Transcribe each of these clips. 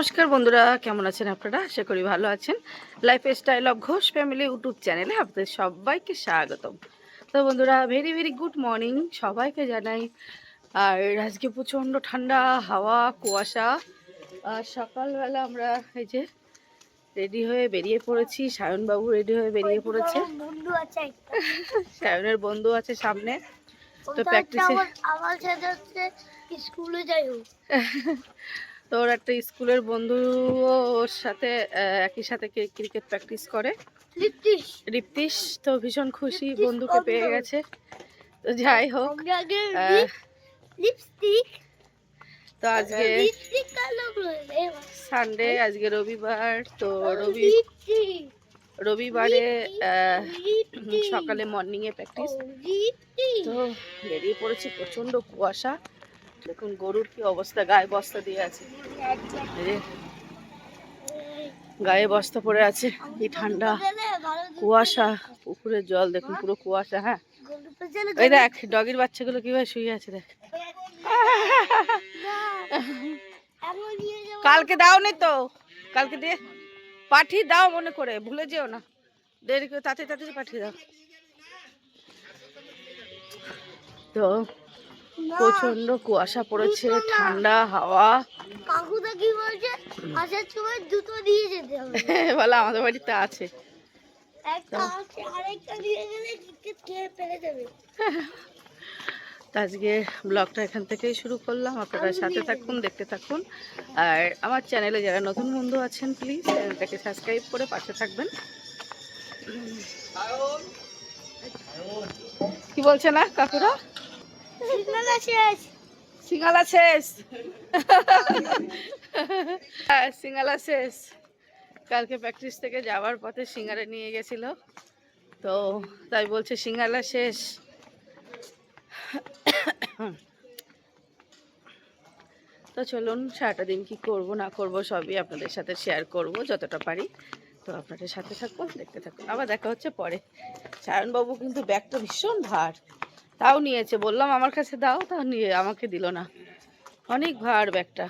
নমস্কার বন্ধুরা কেমন আছেন আপনারা? আশা করি ভালো আছেন। Life style of Ghosh family YouTube চ্যানেলে আপনাদের সবাইকে স্বাগতম। তো বন্ধুরা ভেরি ভেরি গুড মর্নিং সবাইকে জানাই। আর আজকে প্রচণ্ড ঠান্ডা হাওয়া কুয়াশা। আর সকালবেলা আমরা এই যে রেডি হয়ে বেরিয়ে পড়েছি। সায়নবাবু রেডি হয়ে বেরিয়ে পড়েছে। সায়নের বন্ধু আছে সামনে। তো প্র্যাকটিসে স্কুলে যাই হোক। তো ওর একটা স্কুলের বন্ধু ওর সাথে একই সাথে ক্রিকেট প্র্যাকটিস করে। রিপ্তিশ। তো ভীষণ খুশি বন্ধুকে পেয়ে গেছে। তো যাই হোক তো আজকে সানডে আজকে রবিবার। তো রবি রবিবারে সকালে মর্নিং এ প্র্যাকটিস তো বেরিয়ে পড়েছি প্রচণ্ড কুয়াশা। দেখুন, গরুর কি অবস্থা? গায়ে বস্তা দিয়ে আছে। গায়ে বস্তা পড়ে আছে। কি ঠান্ডা। কুয়াশা, পুকুরের জল, দেখুন, পুরো কুয়াশা হ্যাঁ? ওই দেখ, ডগির বাচ্চাগুলো কীভাবে শুয়ে আছে, দেখ। কালকে দাও নি তো। কালকে দিয়ে পাঠিয়ে দাও মনে করে, ভুলে যেও না। দেরি করে তাতে তাড়াতাড়ি পাঠিয়ে দাও। তো প্রচণ্ড কুয়াশা পড়েছে ঠান্ডা হাওয়া। কাকুদা কি বলছে আসার সময় দুটো দিয়ে যেতে হবে। বলে আমাদের বাড়িতে আছে। আজকে ব্লগটা এখান থেকেই শুরু করলাম। আপনারা সাথে থাকুন দেখতে থাকুন। আর আমার চ্যানেলে যারা নতুন বন্ধু আছেন প্লিজ চ্যানেলটাকে সাবস্ক্রাইব করে পাশে থাকবেন। কি বলছে না কাকুরা? সিগন্যাল শেষ সিঙ্গালা শেষ হ্যাঁ, সিঙ্গালা শেষ কালকে প্র্যাকটিস থেকে যাওয়ার পথে সিঙ্গারা নিয়ে গেছিল। তো তাই বলছে সিঙ্গালা শেষ। তো চলুন সারাটা দিন কি করব না করব সবই আপনাদের সাথে শেয়ার করব যতটা পারি। তো আপনাদের সাথে থাকুন দেখতে থাকুন আবার দেখা হচ্ছে পরে। সায়নবাবু কিন্তু ব্যাগটা ভীষণ ভার। তাও নিয়েছে বললাম আমার কাছে দাও তাও নিয়ে আমাকে দিল না। অনেক ভার ব্যাগটা।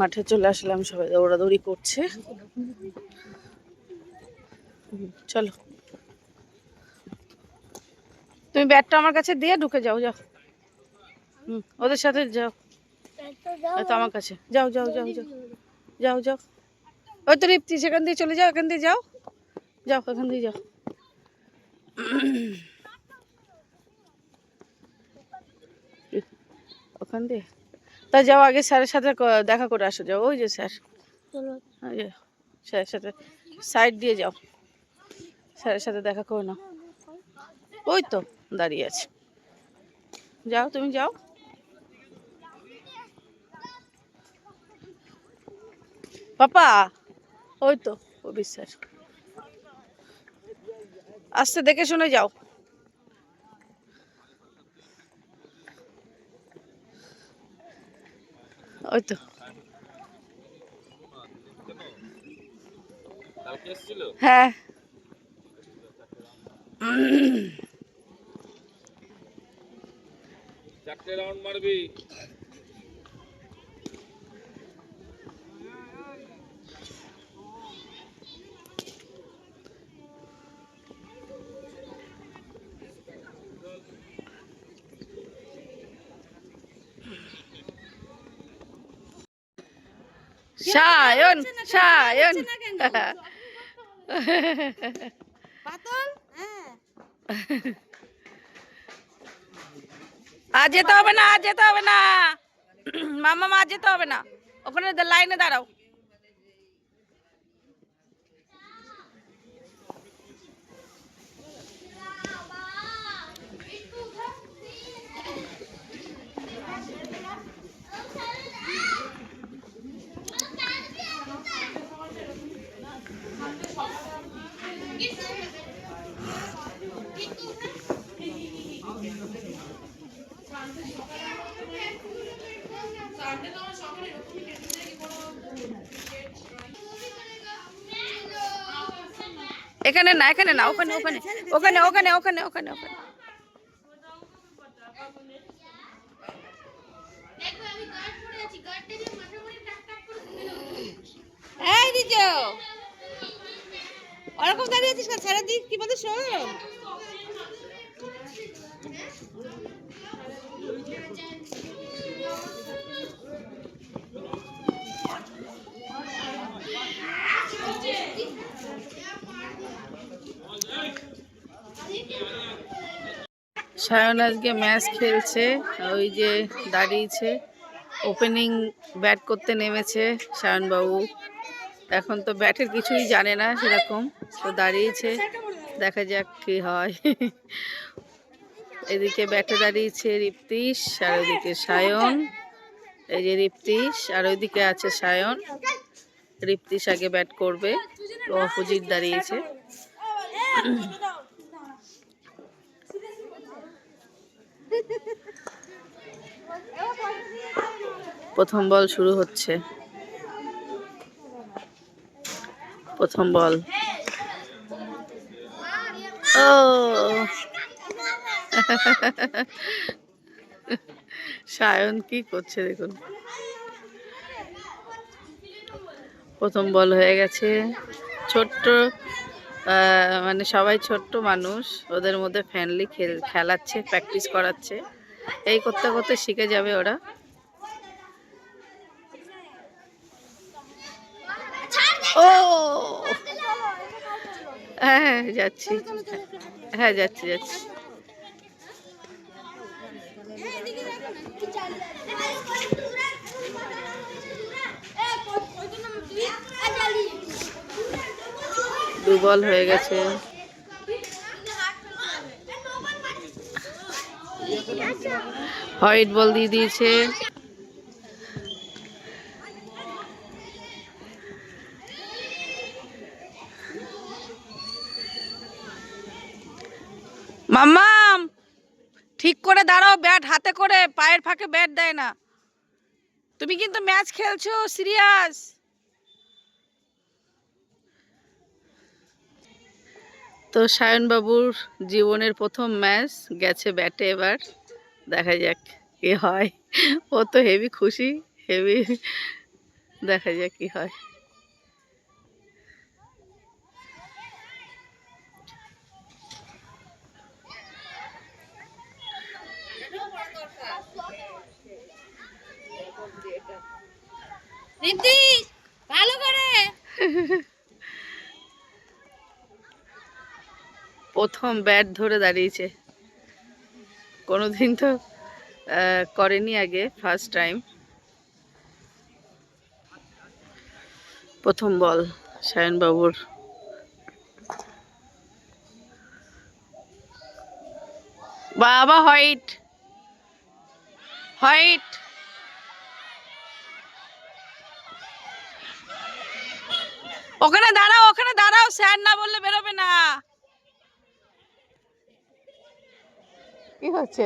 মাঠে চলে আসলাম সবাই দৌড়াদৌড়ি করছে। চলো। তুমি ব্যাগটা আমার কাছে দিয়ে ঢুকে যাও যাও। হুম ওদের সাথে যাও। তো আমার কাছে। যাও যাও যাও যাও। যাও যাও। ওই তো রিপ্তি সেখান দিয়ে চলে যাও এখান দিয়ে যাও। যাও এখান দিয়ে যাও। ওখান দিয়ে? তা যাও আগে স্যারের সাথে দেখা করে আসো যাও। ওই যে স্যার। স্যারের সাথে সাইড দিয়ে যাও। স্যারের সাথে দেখা করে নাও। ওই তো দাঁড়িয়ে আছে। যাও তুমি যাও। পাপা ওই তো ও বিশ্বাস আস্তে দেখে শুনে যাও। ওই তো। হ্যাঁ। চারটে রাউন্ড মারবি। সায়ন সায়ন আজ যেতে হবে না আজ যেতে হবে না মামা মা যেতে হবে না ওখানে লাইনে দাঁড়াও এখানে না এখানে না, ওখানে ওখানে ওখানে ওখানে ওখানে ওখানে ওখানে। ওরকম দাঁড়িয়ে আছিস না ছেড়ে দিস কি বলতে শোন। সায়ন আজকে ম্যাচ খেলছে, ওই যে দাঁড়িয়েছে। ওপেনিং ব্যাট করতে নেমেছে সায়নবাবু। এখন তো ব্যাটের কিছুই জানে না সেরকম। তো দাঁড়িয়েছে, দেখা যাক কি হয়। এদিকে ব্যাটে দাঁড়িয়েছে রিপ্তিশ, আর ওইদিকে সায়ন। এই যে রিপ্তিশ, আর ওইদিকে আছে সায়ন। রিপ্তিশ আগে ব্যাট করবে, তো অপোজিট দাঁড়িয়েছে। প্রথম বল শুরু হচ্ছে। প্রথম বল। ও। সায়ন কি করছে দেখুন। প্রথম বল হয়ে গেছে। ছোট্ট মানে সবাই ছোট্ট মানুষ, ওদের মধ্যে ফ্যানলি খেল, খেলাচ্ছে প্র্যাকটিস করাচ্ছে। এই করতে করতে শিখে যাবে ওরা। ও! হ্যাঁ হ্যাঁ যাচ্ছি। হ্যাঁ যাচ্ছি যাচ্ছি। দু বল হয়ে গেছে। হোয়াইট বল দিয়ে দিয়েছে। মাম্মাম, ঠিক করে দাঁড়াও, ব্যাট হাতে করে, পায়ের ফাঁকে ব্যাট দেয় না। তুমি কিন্তু ম্যাচ খেলছো, সিরিয়াস। তো সায়নবাবুর জীবনের প্রথম ম্যাচ গেছে ব্যাটে এবার। দেখা যাক কি হয়। ও তো হেভি খুশি হেভি দেখা যাক কি হয়। ভালো করে। প্রথম ব্যাট ধরে দাঁড়িয়েছে। কোনোদিন তো করেনি আগে ফার্স্ট টাইম প্রথম বল সায়নবাবুর বাবা হোয়াইট হোয়াইট ওখানে দাঁড়াও ওখানে দাঁড়াও স্যার না বললে বেরোবে না। কি হচ্ছে?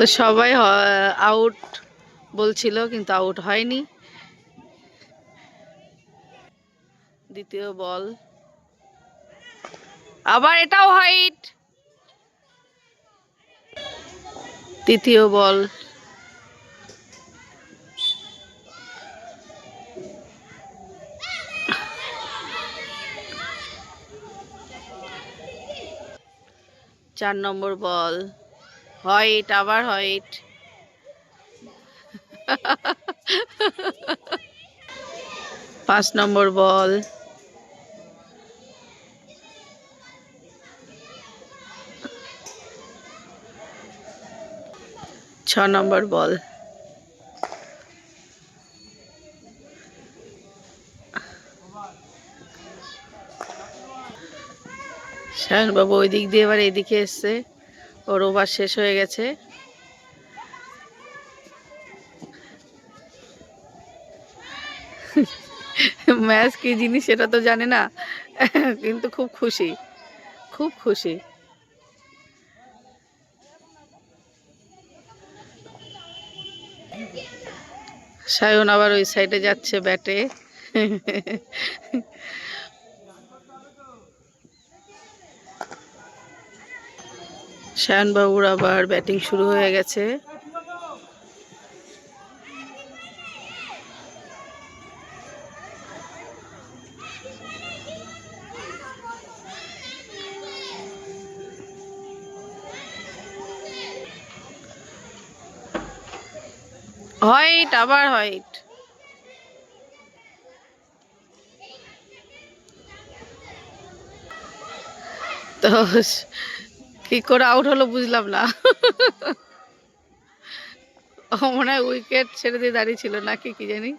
তো সবাই আউট বলছিল, কিন্তু আউট হয়নি। দ্বিতীয় বল। আবার এটাও হাইট তৃতীয় বল। চার নম্বর বল। হোয়াইট আবার হোয়াইট পাঁচ নম্বর বল। ছ নম্বর বল। বাবু ওই দিক দিয়ে এবার এদিকে এসছে। ওর ওভার শেষ হয়ে গেছে। ম্যাচ কি জিনিস সেটা তো জানে না, কিন্তু খুব খুশি খুব খুশি। সায়ন আবার ওই সাইডে যাচ্ছে ব্যাটে। সায়নবাবুর আবার ব্যাটিং শুরু হয়ে গেছে। হোয়াইট আবার হোয়াইট তো কি করে আউট হলো বুঝলাম না। মনে হয় উইকেট ছেড়ে দিয়ে দাঁড়িয়ে ছিল নাকি কি জানি।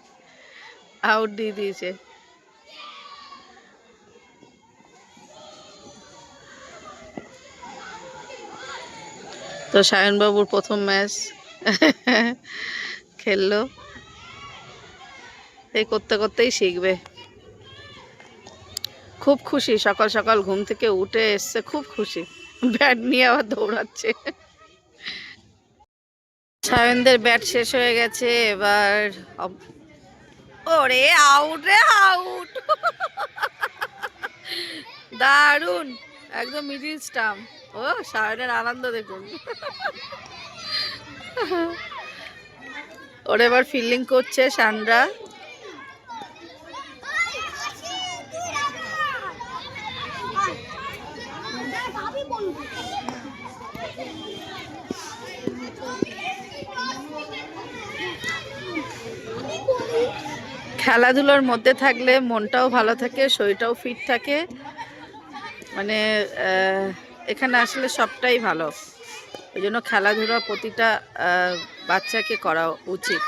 আউট দিয়ে দিয়েছে। তো সায়নবাবুর প্রথম ম্যাচ খেললো। এই করতে করতেই শিখবে। খুব খুশি, সকাল সকাল ঘুম থেকে উঠে এসছে, খুব খুশি। ব্যাট নিয়ে আবার দৌড়াচ্ছে। সায়নদের ব্যাট শেষ হয়ে গেছে, এবার ওরে আউট রে আউট দারুণ একদম মিডিল স্টাম্প ও, সায়নের আনন্দ দেখুন। ওরা এবার ফিল্ডিং করছে সানরা। খেলাধুলোর মধ্যে থাকলে মনটাও ভালো থাকে, শরীরটাও ফিট থাকে। মানে এখানে আসলে সবটাই ভালো। ওই জন্য খেলাধুলা প্রতিটা বাচ্চাকে করা উচিত।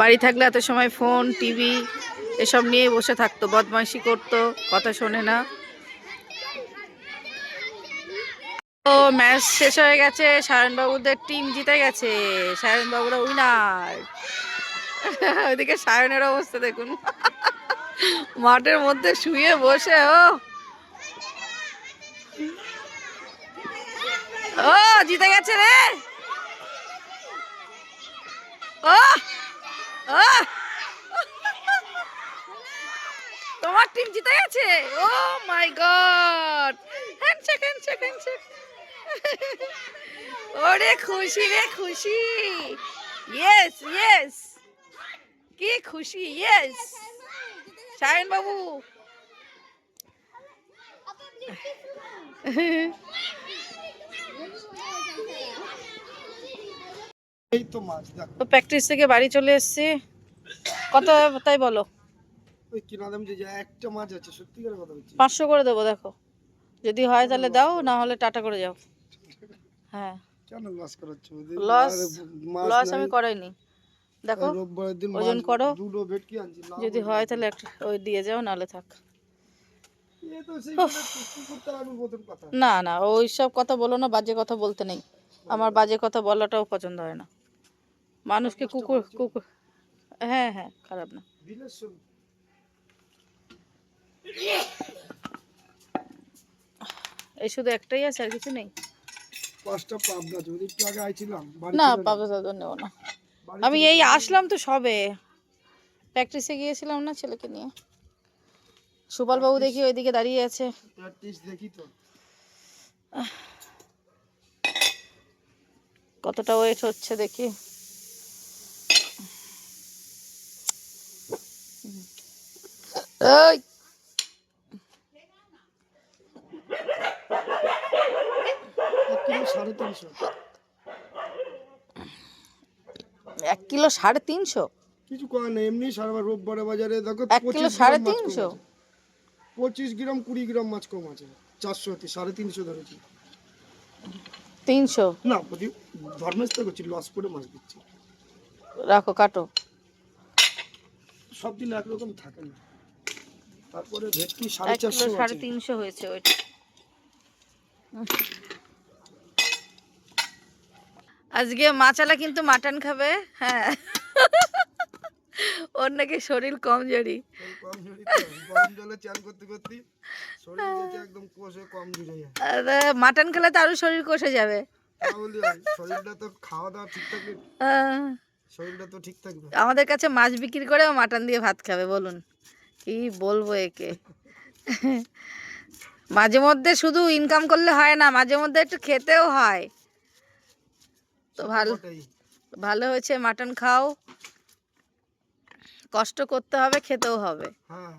বাড়ি থাকলে এত সময় ফোন টিভি এসব নিয়ে বসে থাকতো, বদমাইশি করতো, কথা শোনে না ও ম্যাচ শেষ হয়ে গেছে। সায়নবাবুদের টিম জিতে গেছে। সায়নবাবুরা উইনার ওইদিকে সায়নের অবস্থা দেখুন। মাঠের মধ্যে শুয়ে বসে, ও। ও, জিতে গেছে রে। ও ও। তোমার টিম জিতে গেছে? ও my god handshake handshake handshake ওরে খুশি রে খুশি। ইয়েস ইয়েস কি খুশি ইয়েস সায়ন বাবু। তো মাছ তো প্র্যাকটিস থেকে বাড়ি চলে এসেছি। কত তাই বলো। ওই কিনা দাম যে একটা মাছ আছে সত্যিকারের কথা বলছি পাঁচশো করে দেবো দেখো। যদি হয় তাহলে দাও না হলে টাটা করে যাও। হ্যাঁ। কেন লস করাচ্ছ? লস লস আমি করাইনি। দেখো ওজন করো। দুটো ভেটকি আনছি যদি হয় তাহলে একটা ওই দিয়ে যাও নাহলে থাক। না না ওই সব কথা বলো না বাজে কথা বলতে নেই। আমার বাজে কথা বলাটাও পছন্দ হয় না। মানুষকে কুকুর কুকুর হ্যাঁ হ্যাঁ খারাপ না। এই শুধু একটাই আছে আর কিছু নেই? পাঁচটা পাবনা ওদের একটু আগে আইছিলাম না ছিল না। পাবে দাদা নেব না। আমি এই আসলাম তো সবে। প্র্যাকটিসে গিয়েছিলাম না ছেলেকে নিয়ে। সুপাল বাবু দেখি ওইদিকে দাঁড়িয়ে আছে। প্র্যাকটিস দেখি তো। কতটা ওয়েট হচ্ছে দেখি। এই! কিলো সাড়ে তিনশো। এক কিলো সাড়ে তিনশো? কিছু করার নেই এমনি সারা রোববারে বাজারে দেখো এক কিলো সাড়ে তিনশো? পঁচিশ গ্রাম কুড়ি গ্রাম মাছ কম আছে চারশো হতে সাড়ে তিনশো ধরেছি। তিনশো? না ধর্মেশটা করছি লস করে মাছ দিচ্ছি। রাখো কাটো। সব দিন একরকম থাকে না। তারপরে ভেটকি সাড়ে চারশো সাড়ে তিনশো হয়েছে ওইটা। আজকে মাচালা কিন্তু মাটন খাবে হ্যাঁ। ওর নাকি শরীর কমজোরি মাটন খেলে তো আরও শরীর কষে যাবে। আমাদের কাছে মাছ বিক্রি করে মাটন দিয়ে ভাত খাবে বলুন। কি বলব একে? মাঝে মধ্যে শুধু ইনকাম করলে হয় না মাঝে মধ্যে একটু খেতেও হয়। তো ভালো ভালো হয়েছে মাটন খাও। কষ্ট করতে হবে খেতেও হবে। হ্যাঁ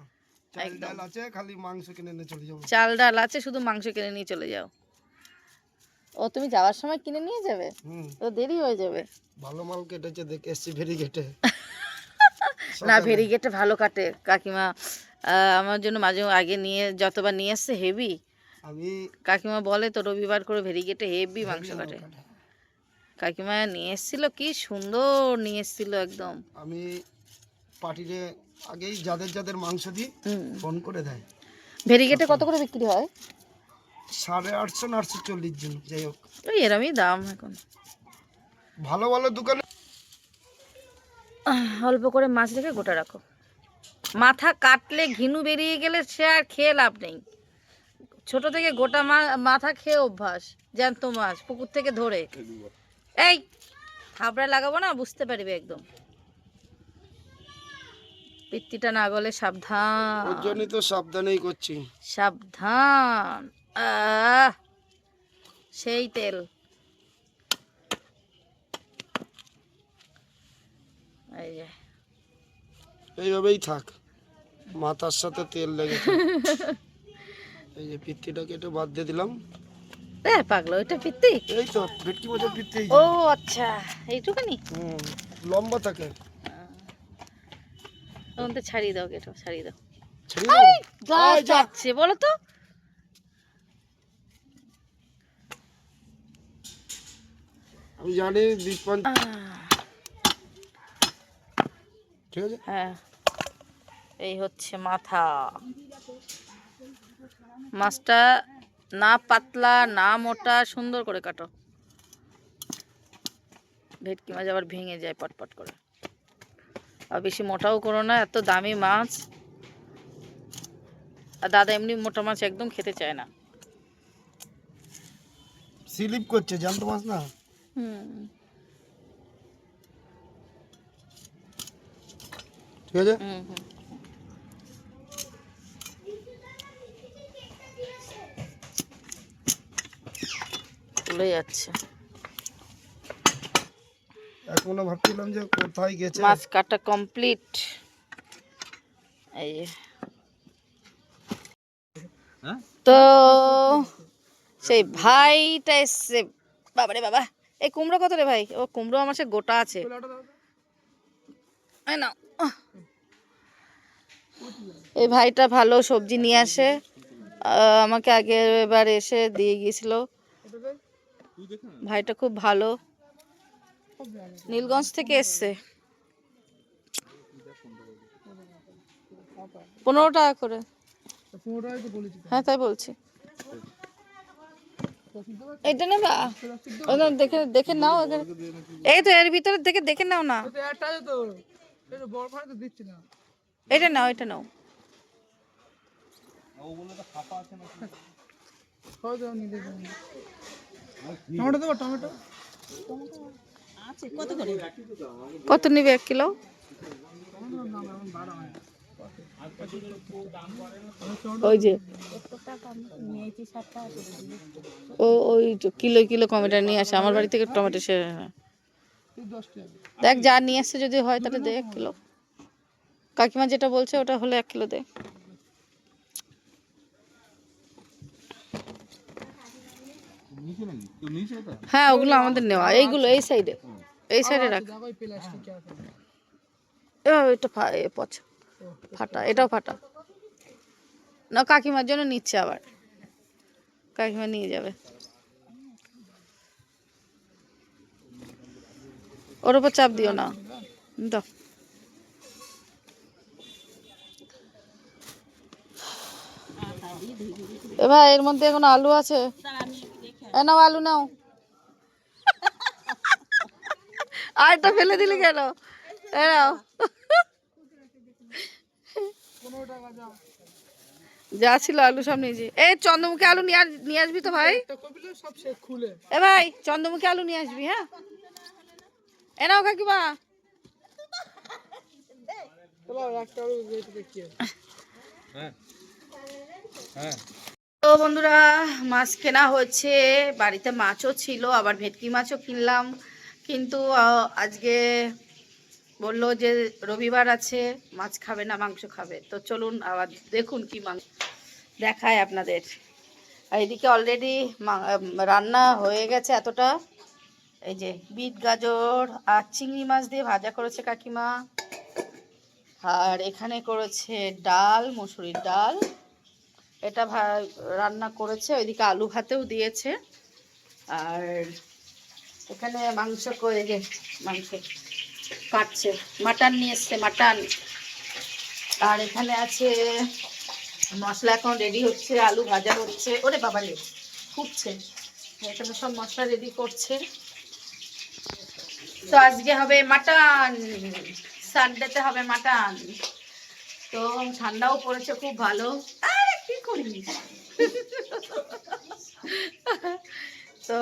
চাল ডাল আছে শুধু মাংস কিনে নিয়ে চলে যাও। ও তুমি যাওয়ার সময় কিনে নিয়ে যাবে? তো দেরি হয়ে যাবে। ভালো মাল কেটেছে দেখে এসছি ভেরি গেটে। না ভেরিগেটে ভালো কাটে। কাকিমা আমার জন্য মাঝে আগে নিয়ে যতবার নিয়ে আসছে হেভি আমি কাকিমা বলে তো রবিবার করে ভেরি ভেরিগেটে হেভি মাংস কাটে। কাকিমা নিয়ে এসেছিল কি সুন্দর নিয়ে এসেছিল একদম। আমি পার্টিতে আগেই যাদের যাদের মাংস দিই হুম। ফোন করে দেয়। ভেরিগেটে কত করে বিক্রি হয়? সাড়ে আটশো না আটশো চল্লিশ জন যাই হোক। ওই এরমই দাম এখন। ভালো ভালো দোকানে অল্প করে মাছ রেখে গোটা রাখো। মাথা কাটলে ঘিনু বেরিয়ে গেলে সে আর খেয়ে লাভ নেই। ছোট থেকে গোটা মা- মাথা খেয়ে অভ্যাস জ্যান্ত মাছ পুকুর থেকে ধরে। এই হাবড়া লাগাবো না বুঝতে পারবে একদম। পিত্তিটা না গলে সাবধান। ওর জন্যই তো সাবধানেই করছি। সাবধান। আহ সেই তেল। এই যে। এইভাবেই থাক মাথার সাথে তেল লেগে। এই যে পিত্তিটাকে একটু বাদ দিয়ে দিলাম। এ পাগলো পিত্তি এই তো ভেটকি মাছের পিত্তি ও আচ্ছা এইটুখানি হুম, লম্বা থাকে। ছাড়িয়ে দাও কেটো ছাড়িয়ে দাও। যাচ্ছে বলো তো। আমি জানি আহ, ঠিক আছে? হ্যাঁ এই হচ্ছে মাথা। মাছটা না পাতলা না মোটা সুন্দর করে কাটো। ভেটকি মাছ আবার ভেঙে যায় পটপট করে। আর বেশি মোটাও করো না এত দামি মাছ। আর দাদা এমনি মোটা মাছ একদম খেতে চায় না। স্লিপ করছে জ্যান্ত মাছ না? হুম। ঠিক আছে? হুম হুম। চলে যাচ্ছে। এখনও ভাবছিলাম যে কোথায় গেছে। মাছ কাটা কমপ্লিট এই তো সেই ভাইটা এসছে। বাবারে বাবা। এই কুমড়ো কত রে ভাই? ও কুমড়ো আমার সে গোটা আছে। এই নাও। এই ভাইটা ভালো সবজি নিয়ে আসে। আমাকে আগের এবার এসে দিয়ে গিয়েছিল। ভাইটা খুব ভালো। নীলগঞ্জ থেকে এসছে। পনেরো টাকা করে। হ্যাঁ তাই বলছি। এটা নেবা? দেখে দেখে নাও এই তো এর ভিতরে দেখে দেখে নাও না। এটা নাও এটা নাও। কত নিবে এক কিলো? ওই যে। ও, ওই কিলো কিলো টমেটো নিয়ে আসে। আমার বাড়ি থেকে টমেটো সে দেখ, যা নিয়ে আসছে যদি হয় তাহলে দে এক কিলো। কাকিমা যেটা বলছে ওটা হলে এক কিলো দে। হ্যাঁ ওগুলো আমাদের নেওয়া। এইগুলো এই সাইডে এই সাইডে রাখ। এটা পচা। ফাটা, এটাও ফাটা। না, কাকিমার জন্য নিচ্ছে আবার। কাকিমা নিয়ে যাবে। ওর উপর চাপ দিও না। দাও। এ এর মধ্যে এখন আলু আছে? এ নাও আলু নাও। আরটা ফেলে দিলি কেন? এ নাও যা ছিল আলু সব নিয়েছি এই চন্দ্রমুখী আলু নিয়ে আস- নিয়ে আসবি তো ভাই। এ ভাই চন্দ্রমুখী আলু নিয়ে আসবি হ্যাঁ? এ নাও কাকিমা একটা দেখি তো বন্ধুরা মাছ কেনা হচ্ছে বাড়িতে মাছও ছিল, আবার ভেটকি মাছও কিনলাম। কিন্তু আজকে বলল যে রবিবার আছে, মাছ খাবে না, মাংস খাবে। তো চলুন আবার দেখুন কি মাংস দেখায় আপনাদের। এদিকে অলরেডি রান্না হয়ে গেছে এতটা। এই যে বিট, গাজর আর চিংড়ি মাছ দিয়ে ভাজা করেছে কাকিমা। আর এখানে করেছে ডাল, মুসুরির ডাল। এটা রান্না করেছে, ওইদিকে আলু ভাতেও দিয়েছে। আর এখানে মাংস করে যে, মাংস কাটছে, মাটন নিয়ে এসছে, মাটন। আর এখানে আছে, মশলা এখন রেডি হচ্ছে, আলু ভাজা হচ্ছে। ওরে বাবা রে, ফুটছে। এখানে সব মশলা রেডি করছে। তো আজকে হবে মাটন। সানডেতে হবে মাটন। তো ঠান্ডাও পড়েছে, খুব ভালো। কি করিস তো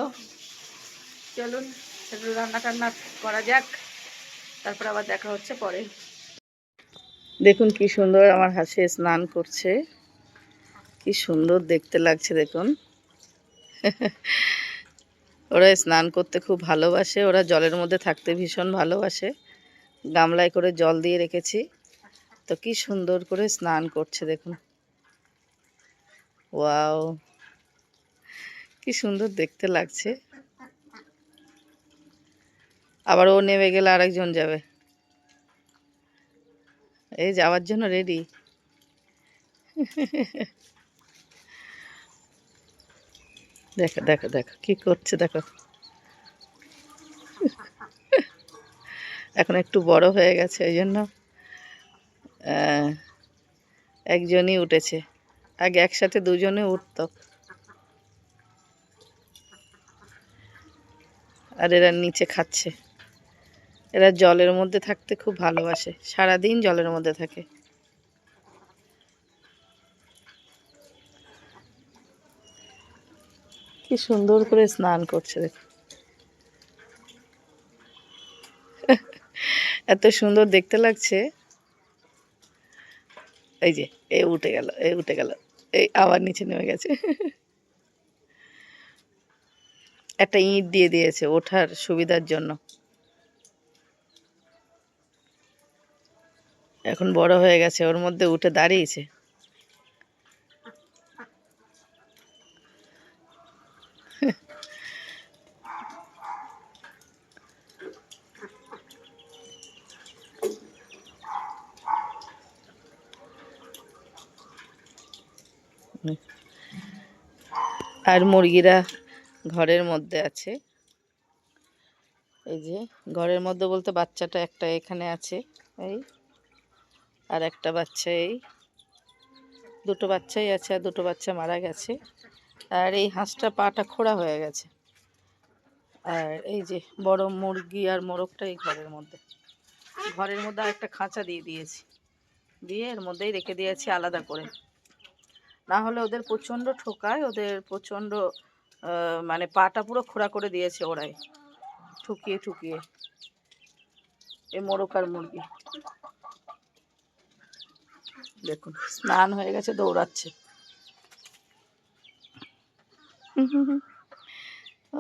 চলুন, একটু রান্না টান্না করা যাক। তারপর আবার দেখা হচ্ছে পরে। দেখুন কি সুন্দর আমার হাসি স্নান করছে। কি সুন্দর দেখতে লাগছে, দেখুন। ওরা স্নান করতে খুব ভালোবাসে। ওরা জলের মধ্যে থাকতে ভীষণ ভালোবাসে। গামলায় করে জল দিয়ে রেখেছি। তো কি সুন্দর করে স্নান করছে, দেখুন। ওয়াও, কি সুন্দর দেখতে লাগছে। আবার ও নেমে গেলে আরেকজন যাবে। এই যাওয়ার জন্য রেডি দেখো দেখো দেখো, কি করছে দেখো। এখন একটু বড় হয়ে গেছে ওই জন্য একজনই উঠেছে। আগে একসাথে দুজনে উঠত। আর এরা নিচে খাচ্ছে। এরা জলের মধ্যে থাকতে খুব ভালোবাসে। সারাদিন জলের মধ্যে থাকে। কি সুন্দর করে স্নান করছে দেখো। এত সুন্দর দেখতে লাগছে। এই যে, এ উঠে গেল, এ উঠে গেল। এই আবার নিচে নেমে গেছে। একটা ইঁট দিয়ে দিয়েছে ওঠার সুবিধার জন্য। এখন বড় হয়ে গেছে, ওর মধ্যে উঠে দাঁড়িয়েছে। আর মুরগিরা ঘরের মধ্যে আছে। এই যে, ঘরের মধ্যে বলতে বাচ্চাটা একটা এখানে আছে, এই, আর একটা বাচ্চা এই। দুটো বাচ্চাই আছে আর দুটো বাচ্চা মারা গেছে। আর এই হাঁসটা পাটা খোড়া হয়ে গেছে। আর এই যে, বড় মুরগি আর মোরগটা এই ঘরের মধ্যে। ঘরের মধ্যে আর একটা খাঁচা দিয়ে দিয়েছি। দিয়ে এর মধ্যেই রেখে দিয়েছি আলাদা করে। না হলে ওদের প্রচণ্ড ঠোকায়, ওদের প্রচণ্ড মানে পাটা পুরো খোড়া করে দিয়েছে ওরাই। ঠুকিয়ে ঠুকিয়ে। এ মোরগ আর মুরগি। দেখুন, স্নান হয়ে গেছে, দৌড়াচ্ছে।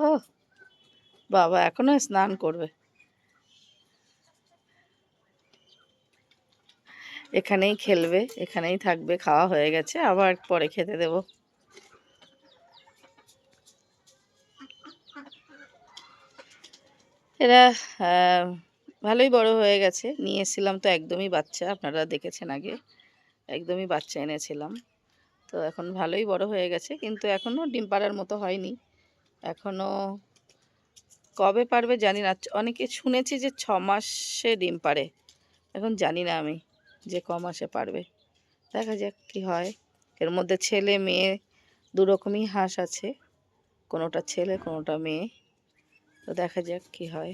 ও, বাবা এখনও স্নান করবে। এখানেই খেলবে, এখানেই থাকবে, খাওয়া হয়ে গেছে, আবার পরে খেতে দেব। এরা ভালোই বড় হয়ে গেছে, নিয়ে এসেছিলাম তো একদমই বাচ্চা, আপনারা দেখেছেন আগে, একদমই বাচ্চা এনেছিলাম। তো এখন ভালোই বড় হয়ে গেছে, কিন্তু এখনও ডিম পাড়ার মতো হয়নি। এখনও কবে পারবে জানি না, অনেকে শুনেছি যে ছ মাসে ডিম পাড়ে, এখন জানি না আমি। যে কমাসে পারবে। দেখা যাক কি হয়। এর মধ্যে ছেলে, মেয়ে দুরকমই হাঁস আছে। কোনোটা ছেলে, কোনোটা মেয়ে। তো দেখা যাক কি হয়।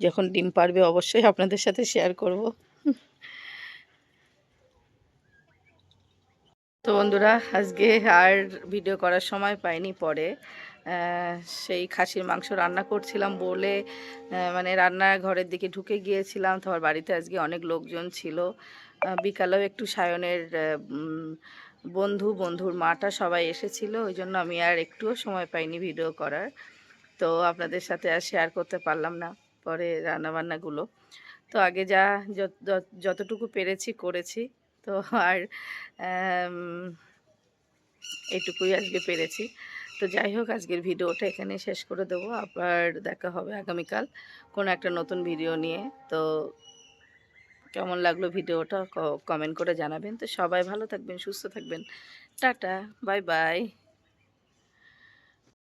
যখন ডিম পারবে অবশ্যই আপনাদের সাথে শেয়ার করব। তো বন্ধুরা, আজকে আর ভিডিও করার সময় পাইনি পরে। সেই খাসির মাংস রান্না করছিলাম বলে মানে রান্নার ঘরের দিকে ঢুকে গিয়েছিলাম। তোমার বাড়িতে আজকে অনেক লোকজন ছিল। বিকালেও একটু সায়নের বন্ধু, বন্ধুর মাটা সবাই এসেছিল। ওই জন্য আমি আর একটুও সময় পাইনি ভিডিও করার। তো আপনাদের সাথে আর শেয়ার করতে পারলাম না পরে রান্নাবান্নাগুলো। তো আগে যা যত- যত- যতটুকু পেরেছি করেছি। তো আর এটুকুই আজকে পেরেছি। তো যাই হোক, আজকের ভিডিওটা এখানে শেষ করে দেবো। আবার দেখা হবে আগামীকাল কোনো একটা নতুন ভিডিও নিয়ে। তো কেমন লাগল ভিডিওটা কমেন্ট করে জানাবেন। তো সবাই ভালো থাকবেন, সুস্থ থাকবেন। Tata, bye bye.